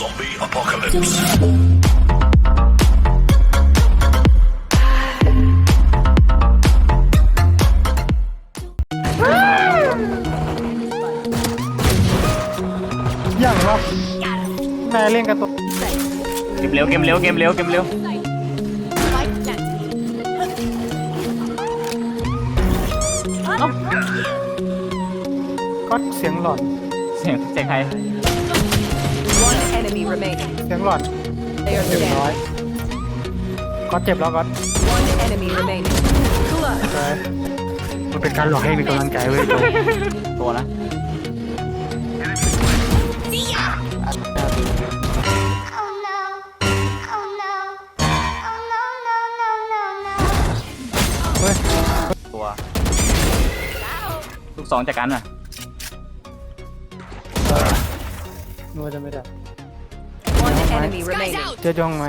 Zombie apocalypse. อย่างวะนายเล่นกันตัวเกมเร็วเกมเร็วเกมเร็วเกมเร็วก็เสียงหลอนเสียงเสียงใคร One enemy remaining. เสียงหลอน They are เรียบร้อย dead. ก็เจ็บแล้วก็ One enemy remaining. ใช่มันเป็นการหลอกให้มีกำลังใจเว้ยตัวนะ Oh no. Oh no. Oh no, no, no, no, no. เฮ้ยตัวลูกสองจากกันอะ นัวจะไม่ได้ One enemy remaining. เจะย่องไหม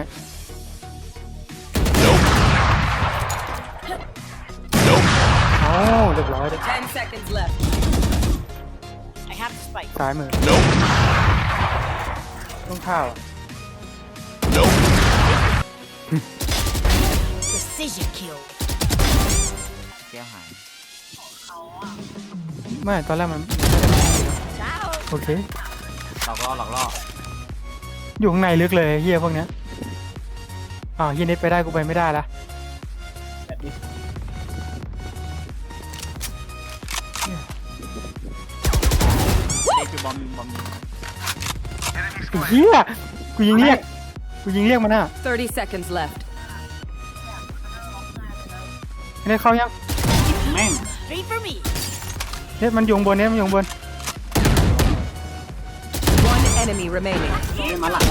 Nope. Nope. เอ้าเรียบร้อยเลย Ten seconds left. ซ้ายมือ Nope. ต้องข้าวอะ Nope. Precision kill. แก้วหายไม่ ตอนแรกมันโอเค หลอกล่อหลอกล่ออยู่ข้างในลึกเลยเฮียพวกเนี้ยอ้าวเฮียนิดไปได้กูไปไม่ได้ละเด็กคือบอมบอมไอ้เฮียกูยิงเรียกกูยิงเรียกมันอะ30 seconds left. ไอ้นี่เข้ายังแม่ง Three for me. เนี่ยมันอยู่ข้างบนเนี่ยมันอยู่ข้างบน One enemy remaining. มาหลัง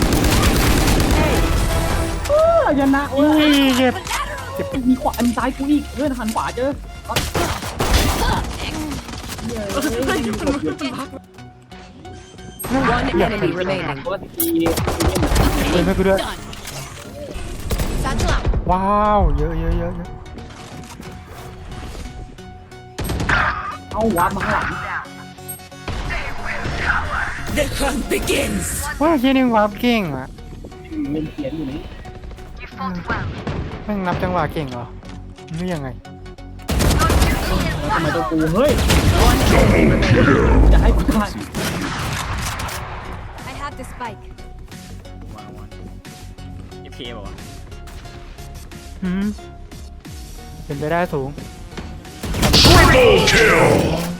ชนะเว้อุ้ยยเจ็บมีขวามีซ้ายกูอีกเพื่อนหันขวาเจอ One enemy remaining. ตัวทีเฮ้ยไม่กูด้วย Satchel out. ว้าวเยอะเยอะเยอะเยอะเอาวาร์ปมาข้างหลัง ว้าวเฮียนี่วาร์ปเก่งอะเล่นเขียนอยู่นี่แม่งนับจังหวะเก่งเหรอนี่ยังไงทำไมตัวกูเฮ้ยจะให้กูได้ I have the spike. วางวางเอฟเคบอกว่าอืมเป็นไปได้สูง Triple kill.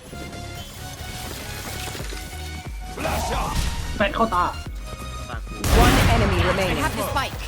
แฟนเข้าตา One enemy I remaining. have the spike.